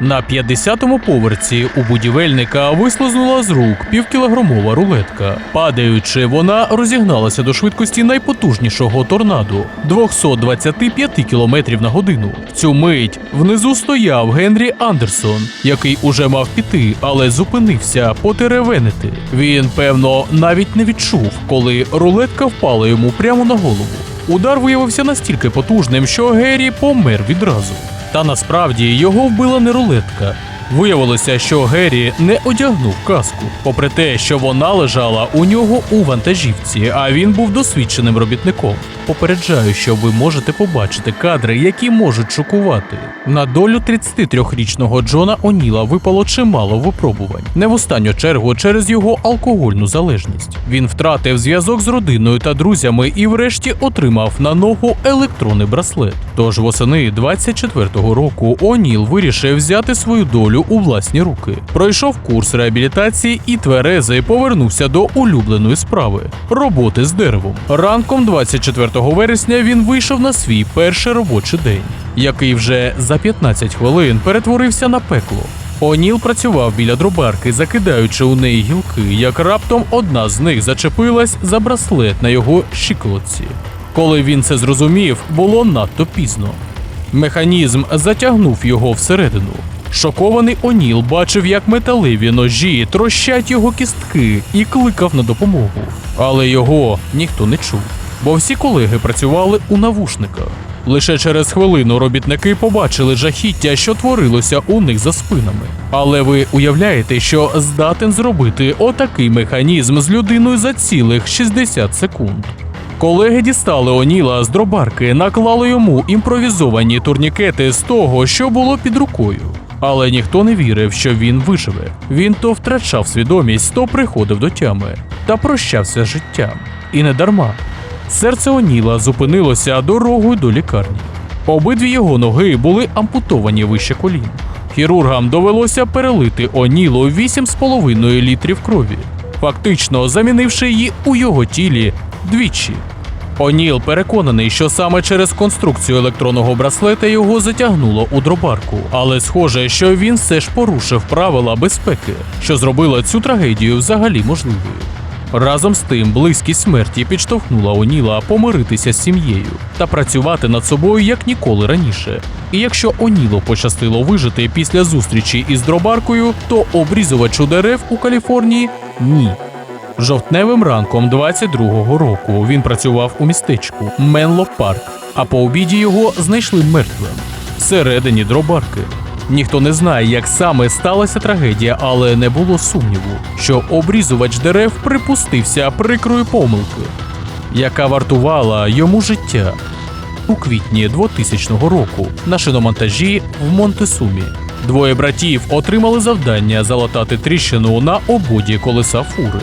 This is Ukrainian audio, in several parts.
На 50-му поверсі у будівельника вислизнула з рук півкілограмова рулетка. Падаючи, вона розігналася до швидкості найпотужнішого торнадо 225 км на годину. В цю мить внизу стояв Генрі Андерсон, який уже мав піти, але зупинився потеревенити. Він, певно, навіть не відчув, коли рулетка впала йому прямо на голову. Удар виявився настільки потужним, що Геррі помер відразу. Та насправді його вбила не рулетка. Виявилося, що Геррі не одягнув каску, попри те, що вона лежала у нього у вантажівці, а він був досвідченим робітником. Попереджаю, що ви можете побачити кадри, які можуть шокувати. На долю 33-річного Джона Оніла випало чимало випробувань, не в останню чергу через його алкогольну залежність. Він втратив зв'язок з родиною та друзями і, врешті, отримав на ногу електронний браслет. Тож восени 24-го року Оніл вирішив взяти свою долю у власні руки. Пройшов курс реабілітації і тверезий повернувся до улюбленої справи роботи з деревом. Ранком 24 вересня він вийшов на свій перший робочий день, який вже за 15 хвилин перетворився на пекло. Оніл працював біля дробарки, закидаючи у неї гілки, як раптом одна з них зачепилась за браслет на його щиколотці. Коли він це зрозумів, було надто пізно. Механізм затягнув його всередину. Шокований Оніл бачив, як металеві ножі трощать його кістки і кликав на допомогу. Але його ніхто не чув, бо всі колеги працювали у навушниках. Лише через хвилину робітники побачили жахіття, що творилося у них за спинами. Але ви уявляєте, що здатен зробити отакий механізм з людиною за цілих 60 секунд. Колеги дістали Оніла з дробарки, наклали йому імпровізовані турнікети з того, що було під рукою. Але ніхто не вірив, що він виживе. Він то втрачав свідомість, то приходив до тями та прощався з життям. І не дарма. Серце Оніла зупинилося дорогою до лікарні. Обидві його ноги були ампутовані вище колін. Хірургам довелося перелити Онілу 8,5 літрів крові, фактично замінивши її у його тілі двічі. Оніл переконаний, що саме через конструкцію електронного браслета його затягнуло у дробарку, але схоже, що він все ж порушив правила безпеки, що зробило цю трагедію взагалі можливою. Разом з тим, близькість смерті підштовхнула Оніла помиритися з сім'єю та працювати над собою як ніколи раніше. І якщо Онілу пощастило вижити після зустрічі із дробаркою, то обрізувачу дерев у Каліфорнії ні. Жовтневим ранком 22-го року він працював у містечку Менло Парк, а по обіді його знайшли мертвим всередині дробарки. Ніхто не знає, як саме сталася трагедія, але не було сумніву, що обрізувач дерев припустився прикрої помилки, яка вартувала йому життя. У квітні 2000 року на шиномонтажі в Монтесумі двоє братів отримали завдання залатати тріщину на ободі колеса фури.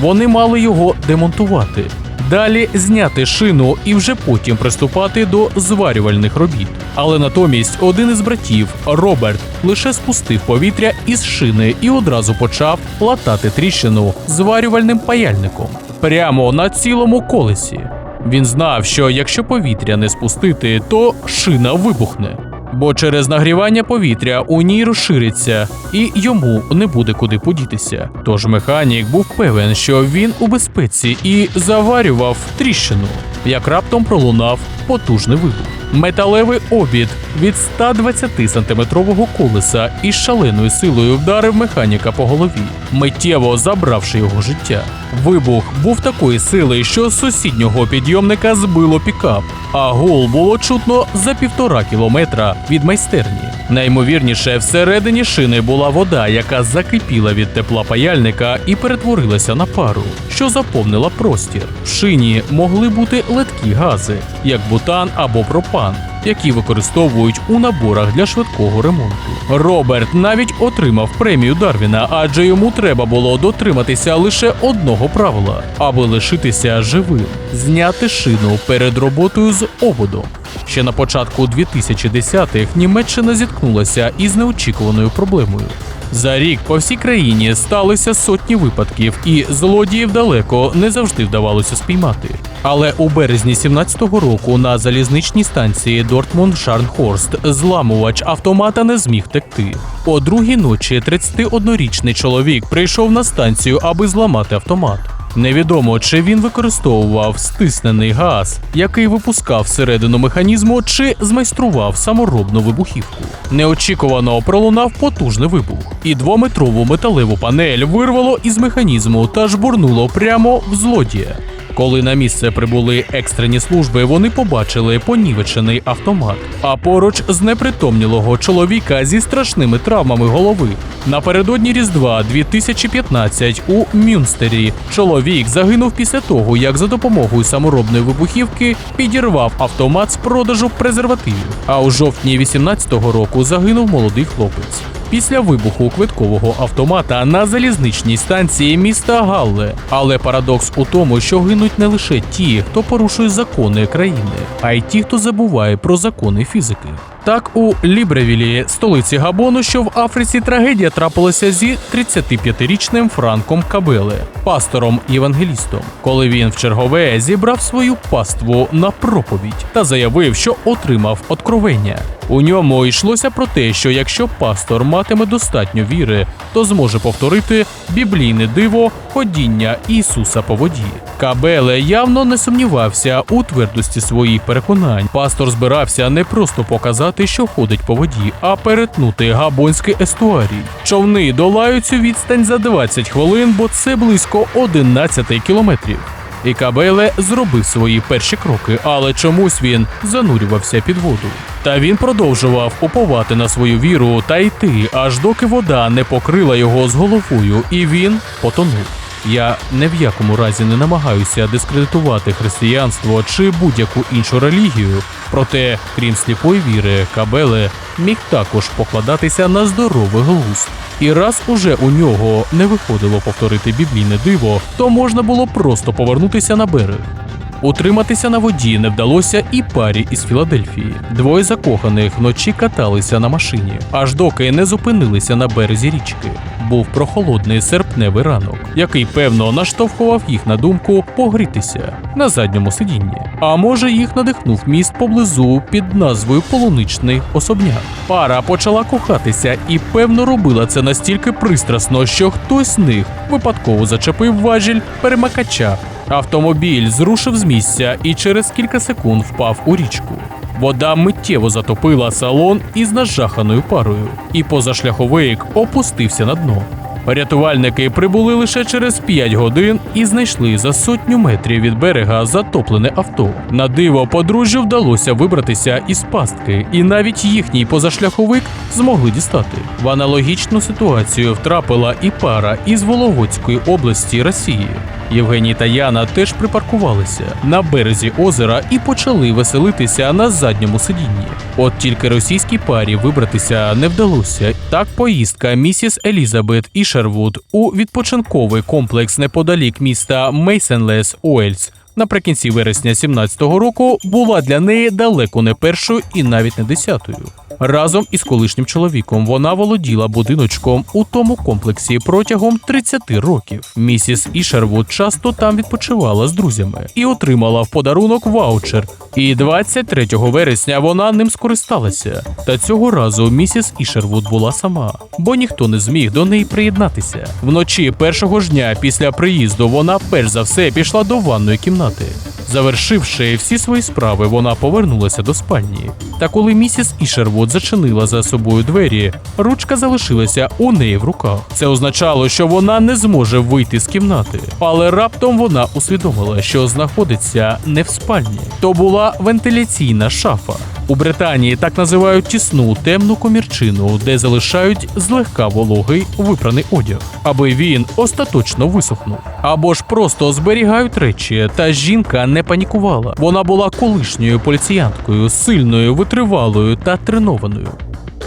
Вони мали його демонтувати, далі зняти шину і вже потім приступати до зварювальних робіт. Але натомість один із братів, Роберт, лише спустив повітря із шини і одразу почав латати тріщину зварювальним паяльником прямо на цілому колесі. Він знав, що якщо повітря не спустити, то шина вибухне. Бо через нагрівання повітря у ній розшириться, і йому не буде куди подітися. Тож механік був певен, що він у безпеці і заварював тріщину, як раптом пролунав потужний вибух. Металевий обід від 120-сантиметрового колеса із шаленою силою вдарив механіка по голові, миттєво забравши його життя. Вибух був такої сили, що з сусіднього підйомника збило пікап, а гул було чутно за півтора кілометра від майстерні. Наймовірніше, всередині шини була вода, яка закипіла від тепла паяльника і перетворилася на пару, що заповнила простір. В шині могли бути леткі гази, як бутан або пропан, які використовують у наборах для швидкого ремонту. Роберт навіть отримав премію Дарвіна, адже йому треба було дотриматися лише одного правила, аби лишитися живим зняти шину перед роботою з ободом. Ще на початку 2010-х Німеччина зіткнулася із неочікуваною проблемою. За рік по всій країні сталися сотні випадків, і злодіїв далеко не завжди вдавалося спіймати. Але у березні 17-го року на залізничній станції Дортмунд Шарнхорст зламувач автомата не зміг текти. О другій ночі 31-річний чоловік прийшов на станцію, аби зламати автомат. Невідомо, чи він використовував стиснений газ, який випускав всередину механізму, чи змайстрував саморобну вибухівку. Неочікувано пролунав потужний вибух, і двометрову металеву панель вирвало із механізму та жбурнуло прямо в злодія. Коли на місце прибули екстрені служби, вони побачили понівечений автомат, а поруч знепритомнілого чоловіка зі страшними травмами голови. Напередодні Різдва 2015 у Мюнстері чоловік загинув після того, як за допомогою саморобної вибухівки підірвав автомат з продажу презервативів. А у жовтні 18-го року загинув молодий хлопець. Після вибуху квиткового автомата на залізничній станції міста Галле. Але парадокс у тому, що гинуть не лише ті, хто порушує закони країни, а й ті, хто забуває про закони фізики. Так, у Лібревілі, столиці Габону, що в Африці трагедія трапилася зі 35-річним Франком Кабеле, пастором євангелістом, коли він в чергове зібрав свою паству на проповідь та заявив, що отримав откровення. У ньому йшлося про те, що якщо пастор матиме достатньо віри, то зможе повторити біблійне диво ходіння Ісуса по воді. Кабеле явно не сумнівався у твердості своїх переконань. Пастор збирався не просто показати, що ходить по воді, а перетнути габонський естуарій. Човни долають цю відстань за 20 хвилин, бо це близько 11 кілометрів. І Кабеле зробив свої перші кроки, але чомусь він занурювався під воду. Та він продовжував уповати на свою віру та йти, аж доки вода не покрила його з головою, і він потонув. Я не в якому разі не намагаюся дискредитувати християнство чи будь-яку іншу релігію. Проте, крім сліпої віри, Кабеле міг також покладатися на здоровий глузд. І раз уже у нього не виходило повторити біблійне диво, то можна було просто повернутися на берег. Утриматися на воді не вдалося і парі із Філадельфії. Двоє закоханих вночі каталися на машині, аж доки не зупинилися на березі річки. Був прохолодний серпневий ранок, який певно наштовхував їх на думку погрітися на задньому сидінні. А може їх надихнув міст поблизу під назвою Полуничний особняк. Пара почала кохатися і певно робила це настільки пристрасно, що хтось з них випадково зачепив важіль перемикача Автомобіль зрушив з місця і через кілька секунд впав у річку. Вода миттєво затопила салон із нажаханою парою, і позашляховик опустився на дно. Рятувальники прибули лише через 5 годин і знайшли за сотню метрів від берега затоплене авто. На диво подружжю вдалося вибратися із пастки, і навіть їхній позашляховик змогли дістати. В аналогічну ситуацію втрапила і пара із Вологодської області Росії. Євгеній та Яна теж припаркувалися на березі озера і почали веселитися на задньому сидінні. От тільки російській парі вибратися не вдалося. Так поїздка місіс Елізабет Ішервуд у відпочинковий комплекс неподалік міста Мейсенлес Уельс наприкінці вересня 17-го року була для неї далеко не першою і навіть не десятою. Разом із колишнім чоловіком вона володіла будиночком у тому комплексі протягом 30 років. Місіс Ішервуд часто там відпочивала з друзями і отримала в подарунок ваучер. І 23 вересня вона ним скористалася. Та цього разу місіс Ішервуд була сама, бо ніхто не зміг до неї приєднатися. Вночі першого ж дня після приїзду вона перш за все пішла до ванної кімнати. Завершивши всі свої справи, вона повернулася до спальні. Та коли місіс Ішервуд зачинила за собою двері, ручка залишилася у неї в руках. Це означало, що вона не зможе вийти з кімнати. Але раптом вона усвідомила, що знаходиться не в спальні. То була вентиляційна шафа. У Британії так називають тісну темну комірчину, де залишають злегка вологий випраний одяг, аби він остаточно висохнув. Або ж просто зберігають речі, та жінка не панікувала. Вона була колишньою поліціянткою, сильною, витривалою та тренованою.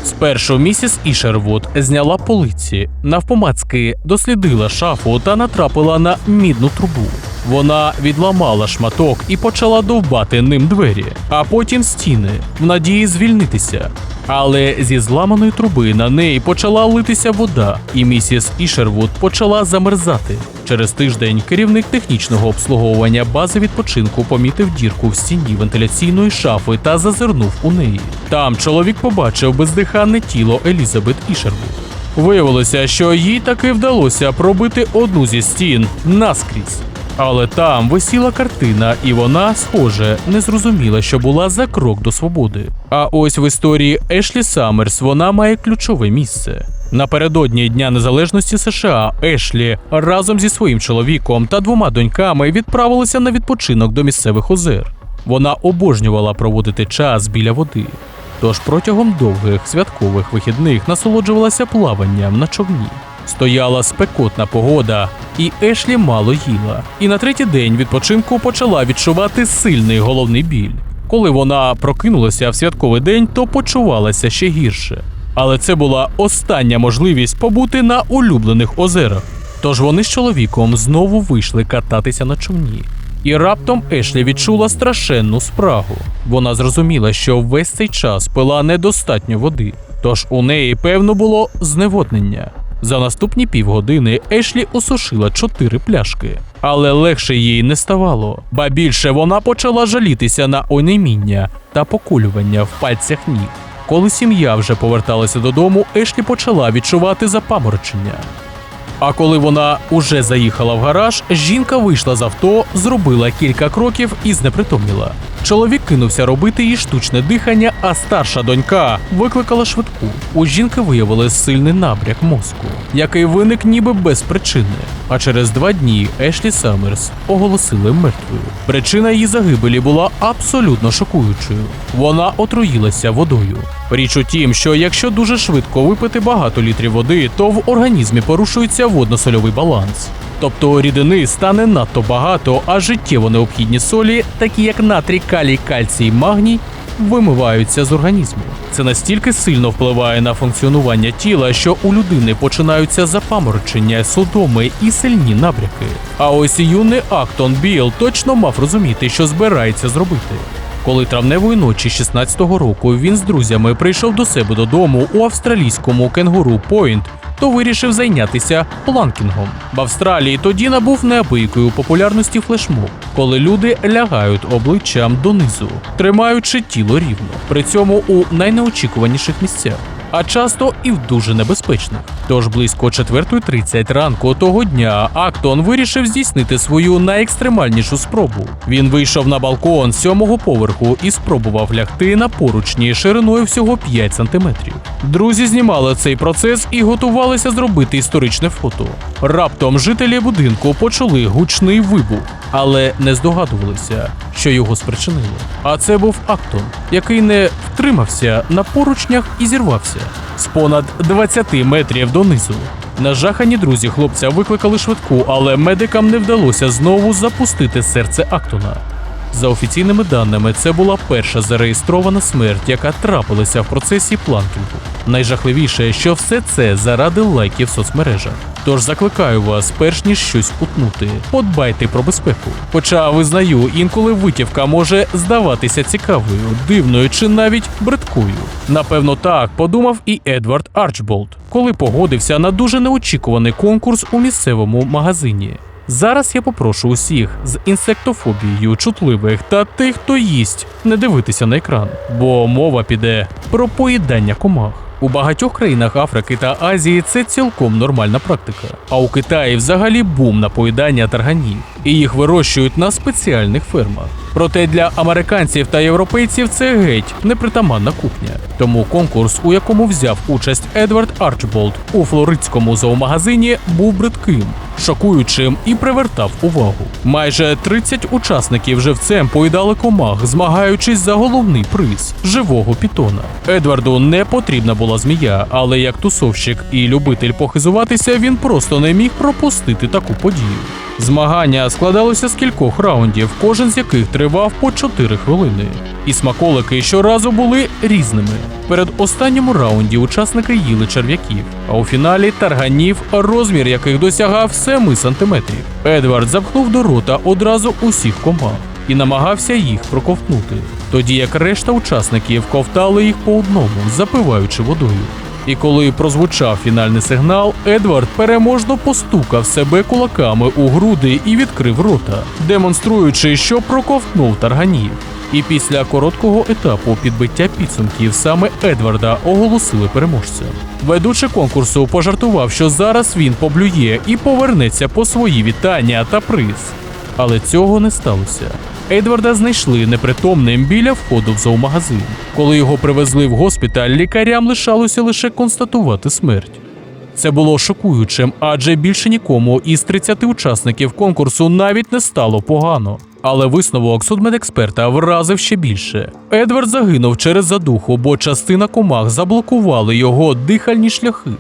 Спершу місіс Ішервуд зняла полиці, навпомацьки дослідила шафу та натрапила на мідну трубу. Вона відламала шматок і почала довбати ним двері, а потім стіни, в надії звільнитися. Але зі зламаної труби на неї почала литися вода, і місіс Ішервуд почала замерзати. Через тиждень керівник технічного обслуговування бази відпочинку помітив дірку в стіні вентиляційної шафи та зазирнув у неї. Там чоловік побачив бездиханне тіло Елізабет Ішервуд. Виявилося, що їй таки вдалося пробити одну зі стін наскрізь. Але там висіла картина, і вона, схоже, не зрозуміла, що була за крок до свободи. А ось в історії Ешлі Саммерс вона має ключове місце. Напередодні Дня Незалежності США Ешлі разом зі своїм чоловіком та двома доньками відправилася на відпочинок до місцевих озер. Вона обожнювала проводити час біля води. Тож протягом довгих святкових вихідних насолоджувалася плаванням на човні. Стояла спекотна погода, і Ешлі мало їла. І на третій день відпочинку почала відчувати сильний головний біль. Коли вона прокинулася в святковий день, то почувалася ще гірше. Але це була остання можливість побути на улюблених озерах. Тож вони з чоловіком знову вийшли кататися на човні. І раптом Ешлі відчула страшенну спрагу. Вона зрозуміла, що весь цей час пила недостатньо води, тож у неї певно було зневоднення. За наступні півгодини Ешлі осушила чотири пляшки, але легше їй не ставало, ба більше вона почала жалітися на онеміння та покулювання в пальцях ніг. Коли сім'я вже поверталася додому, Ешлі почала відчувати запаморочення. А коли вона уже заїхала в гараж, жінка вийшла з авто, зробила кілька кроків і знепритомніла. Чоловік кинувся робити їй штучне дихання, а старша донька викликала швидку. У жінки виявили сильний набряк мозку, який виник ніби без причини. А через два дні Ешлі Саммерс оголосили мертвою. Причина її загибелі була абсолютно шокуючою. Вона отруїлася водою. Річ у тім, що якщо дуже швидко випити багато літрів води, то в організмі порушується водно-сольовий баланс. Тобто рідини стане надто багато, а життєво необхідні солі, такі як натрій, калій, кальцій, магній, вимиваються з організму. Це настільки сильно впливає на функціонування тіла, що у людини починаються запаморочення, судоми і сильні набряки. А ось юний Актон Біл точно мав розуміти, що збирається зробити. Коли травневої ночі 16-го року він з друзями прийшов до себе додому у австралійському кенгуру Пойнт, то вирішив зайнятися планкінгом. В Австралії тоді набув неабиякої популярності флешмоб, коли люди лягають обличчям донизу, тримаючи тіло рівно, при цьому у найнеочікуваніших місцях. А часто і в дуже небезпечних. Тож близько 4.30 ранку того дня Актон вирішив здійснити свою найекстремальнішу спробу. Він вийшов на балкон сьомого поверху і спробував лягти на поручні шириною всього 5 сантиметрів. Друзі знімали цей процес і готувалися зробити історичне фото. Раптом жителі будинку почули гучний вибух, але не здогадувалися, що його спричинило. А це був Актон, який не втримався на поручнях і зірвався з понад 20 метрів донизу. Нажахані друзі хлопця викликали швидку, але медикам не вдалося знову запустити серце Актона. За офіційними даними, це була перша зареєстрована смерть, яка трапилася в процесі планкінгу. Найжахливіше, що все це заради лайків в соцмережах. Тож закликаю вас, перш ніж щось утнути, подбайте про безпеку. Хоча визнаю, інколи витівка може здаватися цікавою, дивною чи навіть бридкою. Напевно, так подумав і Едвард Арчболд, коли погодився на дуже неочікуваний конкурс у місцевому магазині. Зараз я попрошу усіх з інсектофобією чутливих та тих, хто їсть, не дивитися на екран, бо мова піде про поїдання комах. У багатьох країнах Африки та Азії це цілком нормальна практика. А у Китаї взагалі бум на поїдання тарганів, і їх вирощують на спеціальних фермах. Проте для американців та європейців це геть непритаманна кухня. Тому конкурс, у якому взяв участь Едвард Арчболд у флоридському зоомагазині, був бридким, шокуючим і привертав увагу. Майже 30 учасників живцем поїдали комах, змагаючись за головний приз живого пітона. Едварду не потрібна була змія, але як тусовщик і любитель похизуватися, він просто не міг пропустити таку подію. Змагання складалося з кількох раундів, кожен з яких тривав по 4 хвилини. І смаколики щоразу були різними. Перед останньому раунді учасники їли черв'яків, а у фіналі тарганів, розмір яких досягав 7 сантиметрів. Едвард запхнув до рота одразу усіх комах і намагався їх проковтнути, тоді як решта учасників ковтали їх по одному, запиваючи водою. І коли прозвучав фінальний сигнал, Едвард переможно постукав себе кулаками у груди і відкрив рота, демонструючи, що проковтнув тарганів. І після короткого етапу підбиття підсумків саме Едварда оголосили переможцем. Ведучий конкурсу пожартував, що зараз він поблює і повернеться по свої вітання та приз. Але цього не сталося. Едварда знайшли непритомним біля входу в зоомагазин. Коли його привезли в госпіталь, лікарям лишалося лише констатувати смерть. Це було шокуючим, адже більше нікому із 30 учасників конкурсу навіть не стало погано. Але висновок судмедексперта вразив ще більше. Едвард загинув через задуху, бо частина комах заблокували його дихальні шляхи.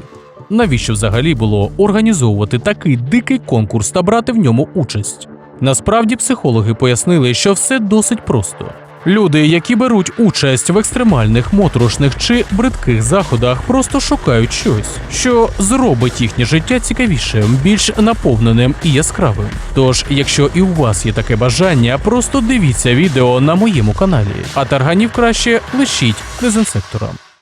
Навіщо взагалі було організовувати такий дикий конкурс та брати в ньому участь? Насправді психологи пояснили, що все досить просто. Люди, які беруть участь в екстремальних моторошних чи бридких заходах, просто шукають щось, що зробить їхнє життя цікавішим, більш наповненим і яскравим. Тож, якщо і у вас є таке бажання, просто дивіться відео на моєму каналі, а тарганів краще лишіть дезінсекторам.